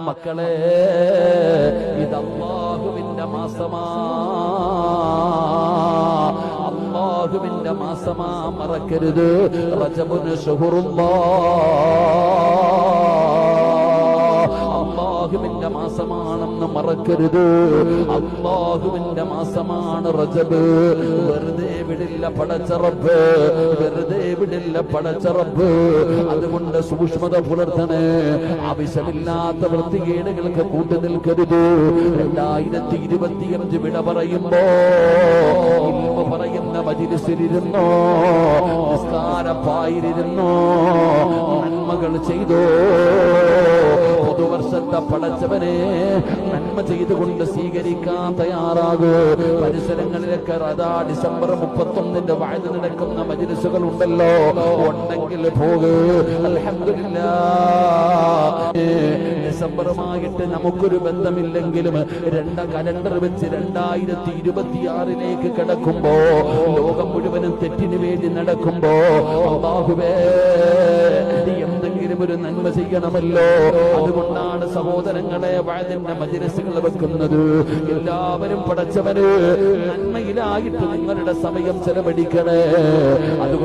മക്കളെ ഇത് അള്ളാഹുവിന്റെ മാസമാ. അള്ളാഹുവിന്റെ മാസമാ മറക്കരുത്. റജബുന് ഷുഹുറുല്ലാ. അള്ളാഹുവിന്റെ മാസമാണെന്ന് മറക്കരുത്. അള്ളാഹുവിന്റെ മാസമാണ് റജബ്. വെറുതെ വിടില്ല പടച്ചറബ്. വെറുതെ വിടില്ല പടച്ചറബ്. അതുകൊണ്ട് സൂക്ഷ്മത പുലർത്തണേ. ആവശ്യമില്ലാത്ത വൃത്തികേടുകൾക്ക് കൂട്ടു നിൽക്കരുത്. രണ്ടായിരത്തി ഇരുപത്തിയഞ്ച് വിട പറയുമ്പോ പറയുന്ന മജിലിസിലിരുന്നോ നിസ്കാരപ്പായിരുന്നോ നന്മകൾ ചെയ്തോ പുതുവർഷത്തെ പടച്ചവരെ നന്മ ചെയ്തുകൊണ്ട് സ്വീകരിക്കാൻ തയ്യാറാകൂ. പരിസരങ്ങളിലൊക്കെ അതാ ഡിസംബർ മുപ്പത്തൊന്നിന്റെ വാഴ്ന്നു നടക്കുന്ന മജിലിസുകൾ ഉണ്ടല്ലോ ഉണ്ടെങ്കിൽ പോകൂ. അൽഹംദുലില്ലാ ഡിസംബറുമായിട്ട് നമുക്കൊരു ബന്ധമില്ലെങ്കിലും രണ്ട കലണ്ടർ വെച്ച് രണ്ടായിരത്തി ഇരുപത്തിയാറിലേക്ക് കിടക്കുമ്പോ ലോകം മുഴുവനും തെറ്റിനു വേണ്ടി നടക്കുമ്പോ ഒരു ചെയ്യണമല്ലോ അതുകൊണ്ടാണ് സഹോദരങ്ങളെ വഴതിന്റെ മജിരസുകൾ വെക്കുന്നത്. എല്ലാവരും പടച്ചവര് നന്മയിലായിട്ട് നിങ്ങളുടെ സമയം ചെലവഴിക്കണേ. അതുകൊണ്ട്